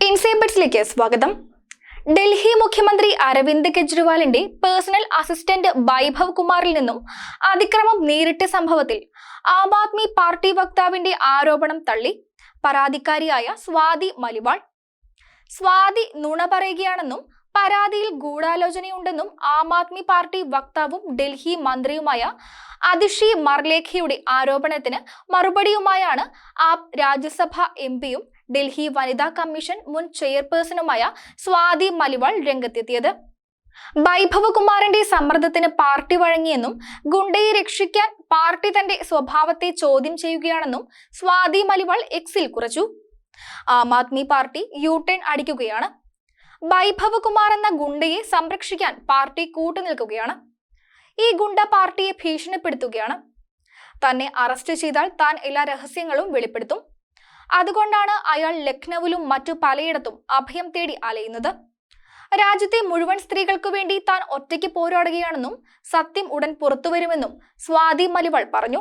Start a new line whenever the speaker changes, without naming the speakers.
ഇൻസൈബിറ്റ്സിലേക്ക് സ്വാഗതം. ഡൽഹി മുഖ്യമന്ത്രി അരവിന്ദ് കെജ്രിവാളിന്റെ പേഴ്സണൽ അസിസ്റ്റന്റ് വൈഭവ് കുമാറിൽ നിന്നും അതിക്രമം നേരിട്ട സംഭവത്തിൽ ആം ആദ്മി പാർട്ടി വക്താവിന്റെ ആരോപണം തള്ളി. പരാതിക്കാരിയായ സ്വാതി മലിവാൾ. സ്വാതി നുണ പറയുകയാണെന്നും പരാതിയിൽ ഗൂഢാലോചനയുണ്ടെന്നും ആം ആദ്മി പാർട്ടി വക്താവും ഡൽഹി മന്ത്രിയുമായ അതിഷി മർലേഖയുടെ ആരോപണത്തിന് മറുപടിയുമായാണ് ആപ് രാജ്യസഭ എം പിയും ഡൽഹി വനിതാ കമ്മീഷൻ മുൻ ചെയർപേഴ്സണുമായ സ്വാതി മലിവാൾ രംഗത്തെത്തിയത്. വൈഭവകുമാറിന്റെ സമ്മർദ്ദത്തിന് പാർട്ടി വഴങ്ങിയെന്നും ഗുണ്ടയെ രക്ഷിക്കാൻ പാർട്ടി തന്റെ സ്വഭാവത്തെ ചോദ്യം ചെയ്യുകയാണെന്നും സ്വാതി മലിവാൾ എക്സിൽ കുറിച്ചു. Aam Aadmi party U turn അടിക്കുകയാണ്. വൈഭവകുമാർ എന്ന ഗുണ്ടയെ സംരക്ഷിക്കാൻ പാർട്ടി കൂട്ടുനിൽക്കുകയാണ്. ഈ ഗുണ്ട പാർട്ടിയെ ഭീഷണിപ്പെടുത്തുകയാണ്. തന്നെ അറസ്റ്റ് ചെയ്താൽ താൻ എല്ലാ രഹസ്യങ്ങളും വെളിപ്പെടുത്തും. അതുകൊണ്ടാണ് അയാൾ ലക്നൌവിലും മറ്റു പലയിടത്തും അഭയം തേടി അലയുന്നത്. രാജ്യത്തെ മുഴുവൻ സ്ത്രീകൾക്കു വേണ്ടി താൻ ഒറ്റയ്ക്ക് പോരാടുകയാണെന്നും സത്യം ഉടൻ പുറത്തുവരുമെന്നും സ്വാതി മലിവൾ പറഞ്ഞു.